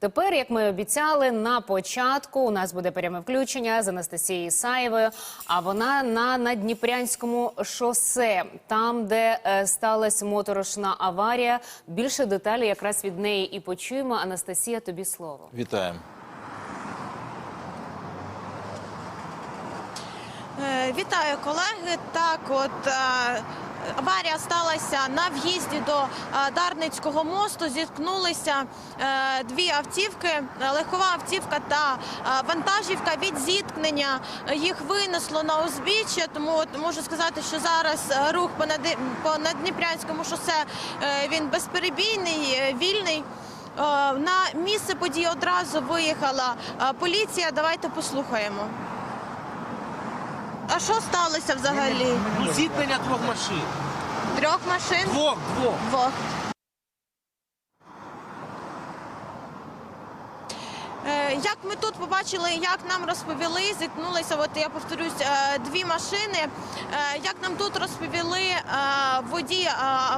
Тепер, як ми обіцяли, на початку у нас буде пряме включення з Анастасією Ісаєвою. А вона на Надніпрянському шосе, там, де е, сталася моторошна аварія. Більше деталей якраз від неї і почуємо. Анастасія, тобі слово. Вітаємо. Е, Вітаю колеги. Так, от е, аварія сталася на в'їзді до е, Дарницького мосту. Зіткнулися е, дві автівки, е, легкова автівка та вантажівка. Від зіткнення їх винесло на узбіччя. Тому от можу сказати, що зараз рух по Надніпрянському шосе він безперебійний, вільний. На місце події одразу виїхала поліція. Давайте послухаємо. А що сталося взагалі? Ну, зіткнення двох машин. Трьох машин? Двох, двох. Двох. Як ми тут побачили, як нам розповіли, зіткнулися, от я повторюсь, е, дві машини. Е, Як нам тут розповіли, е, водій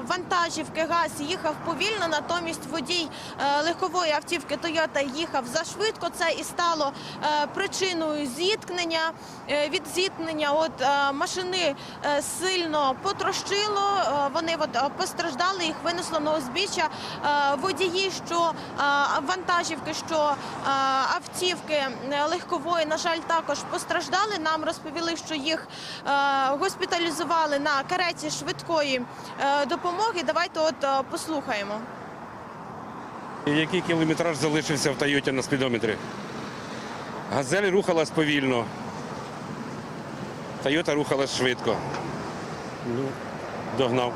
вантажівки ГАЗ їхав повільно, натомість водій легкової автівки Toyota їхав зашвидко. Це і стало причиною зіткнення. Від зіткнення от машини сильно потрощило. Вони от постраждали, їх винесло на узбіччя. Водії, що вантажівки, що автівки е, легкової, на жаль, також постраждали. Нам розповіли, що їх е, госпіталізували на кареті швидкої е, допомоги. Давайте от послухаємо. Який кілометраж залишився в Тойоті на спідометрі? Газель рухалась повільно. Тойота рухалась швидко. Ну, догнав.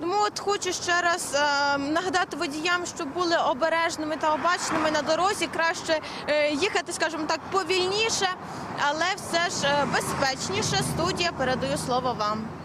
Тому от хочу ще раз е, нагадати водіям, щоб були обережними та обачними на дорозі. Краще е, їхати, скажімо так, повільніше, але все ж е, безпечніше. Студія передаю слово вам.